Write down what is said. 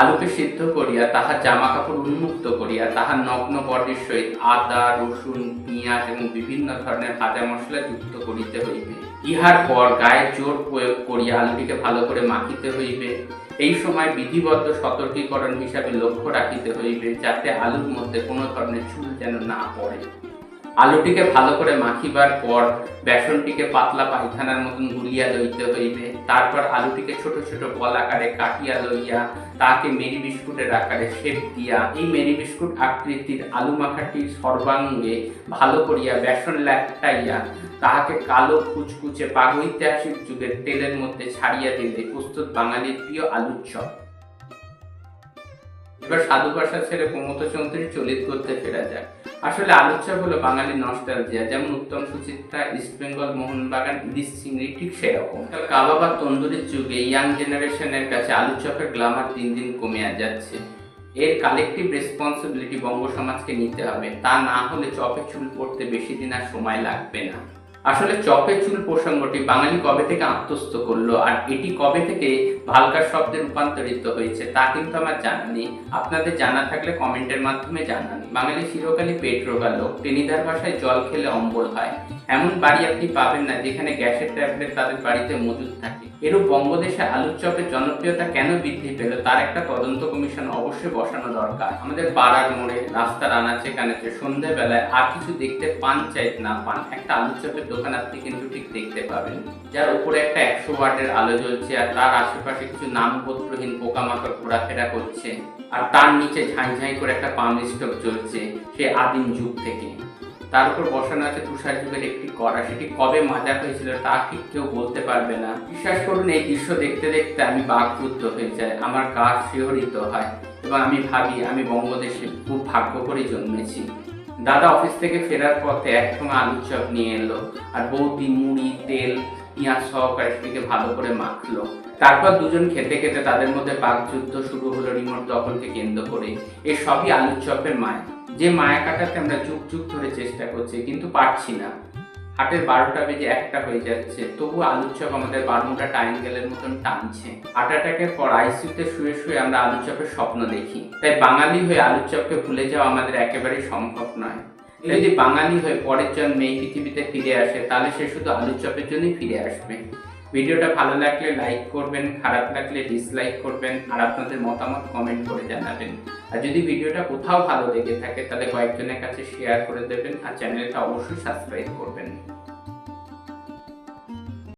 আলুকে সিদ্ধ করিয়া তাহার জামা কাপড় উন্মুক্ত করিয়া তাহার নগ্ন বর্ণের সহিত আদা, রসুন, পেঁয়াজ এবং বিভিন্ন ধরনের ভাজা মশলা যুক্ত করিতে হইবে। ইহার পর গায়ে জোর প্রয়োগ করিয়া আলুটিকে ভালো করে মাখিতে হইবে। এই সময় বিধিবদ্ধ সতর্কীকরণ হিসাবে লক্ষ্য রাখিতে হইবে যাতে আলুর মধ্যে কোনো ধরনের চুল যেন না পড়ে। আলুটিকে ভালো করে মাখিবার পর বেসনটিকে পাতলা পায়খানার মতন গুলিয়া লইতে হইবে। তারপর আলুটিকে ছোট ছোট বল আকারে কাটিয়া লইয়া তাকে মেরি বিস্কুটের আকারে শেপ দিয়া এই মেরি বিস্কুট আকৃতির আলু মাখাটি সর্বাঙ্গে ভালো করিয়া বেসন ল্যাপটাইয়া তাহাকে কালো কুচকুচে প্রাগৈতিহাসিক যুগের তেলের মধ্যে ছাড়িয়া দিলে প্রস্তুত বাঙালির প্রিয় আলুর চপ এবার সাধু ভাষা ছেড়ে প্রমোদ চৌধুরী চলিত করতে ফেরা যায় আসলে আলোচ্য হলো বাঙালির নস্টালজিয়া যেমন উত্তম সুচিত্রা ইস্ট বেঙ্গল মোহনবাগান, ইলিশ চিংড়ি, ঠিক সেরকম। কাবা বা তন্দুরির যুগে ইয়াং জেনারেশনের কাছে আলোচকের গ্লামার দিন দিন কমে যাচ্ছে। এর কালেকটিভ রেসপন্সিবিলিটি বঙ্গ সমাজকে নিতে হবে। তা না হলে চপে চুল পড়তে বেশি দিন আর সময় লাগবে না। আসলে চপে চুল প্রসঙ্গটি বাঙালি কবে থেকে আত্মস্থ করল আর এটি কবে থেকে ভালকার শব্দে রূপান্তরিত হয়েছে তা কিন্তু আমার জানা আপনাদের জানা থাকলে কমেন্টের মাধ্যমে জানান। বাঙালি চিরকালই পেট রোগালো টেনিদার ভাষায় জল খেলে অম্বল হয় এমন বাড়ি আপনি পাবেন না যেখানে গ্যাসের ট্যাবলেট তাদের বাড়িতে মজুদ থাকে। এরূপ বঙ্গদেশে আলুর চপের জনপ্রিয়তা কেন বৃদ্ধি পেল, তার একটা তদন্ত কমিশন অবশ্যই বসানো দরকার। আমাদের পাড়ার মোড়ে, রাস্তার আনাচে কানাচে সন্ধ্যেবেলায় আর কিছু দেখতে পান চাই না পান, একটা আলুর চপের দোকান আপনি কিন্তু ঠিক দেখতে পাবেন। যার উপরে একটা একশো ওয়াটের আলো জ্বলছে আর তার আশেপাশে কিছু নামগোত্রহীন পোকামাকড় ঘোরাফেরা করছে। আর তার নিচে ঝাঁঝাই করে একটা পাম স্টোভ চলছে সে আদিম যুগ থেকে। তার উপর বসানো আছে তুষার যুগের একটি কড়া। সেটি কবে মাজা হয়েছিল তা ঠিক কেউ বলতে পারবে না। বিশ্বাস করুন, এই দৃশ্য দেখতে দেখতে আমি বাকরুদ্ধ হয়ে যাই। আমার গা শিহরিত হয় এবং আমি ভাবি, আমি বঙ্গদেশে খুব ভাগ্য করে জন্মেছি। দাদা অফিস থেকে ফেরার পথে এক সময় আলুর চপ নিয়ে এলো। আর বৌদি, মুড়ি, তেল পেঁয়াজ সহকারে সেটিকে ভালো করে মাখলো। তারপর দুজন খেতে খেতে তাদের মধ্যে বাকযুদ্ধ শুরু হলো রিমোট দখলকে কেন্দ্র করে। এ সবই আলুর চপের মায়া। যে মায়া কাটাতে আমরা যুগ যুগ ধরে চেষ্টা করছি, কিন্তু পারছি না। হাটের বারোটা বেজে একটা হয়ে যাচ্ছে। তবু আলুর চপ আমাদের বারোটা টাইঙ্গেলের মতন টানছে। হার্ট অ্যাটাকের পর আইসিউতে শুয়ে শুয়ে আমরা আলুর চপের স্বপ্ন দেখি। তাই বাঙালি হয়ে আলুর চপকে ভুলে যাওয়া আমাদের একেবারেই সম্ভব নয়। যদি বাঙালি হয়ে পরের জন্মে এই পৃথিবীতে ফিরে আসে, তাহলে সে শুধু আলুর চপের জন্যই ফিরে আসবে। ভিডিওটা ভালো লাগলে লাইক করবেন, খারাপ লাগলে ডিসলাইক করবেন, আর আপনাদের মতামত কমেন্ট করে জানাবেন। আর যদি ভিডিওটা কোথাও ভালো লেগে থাকে, তাহলে কয়েকজনের কাছে শেয়ার করে দেবেন, আর চ্যানেলটা অবশ্যই সাবস্ক্রাইব করবেন।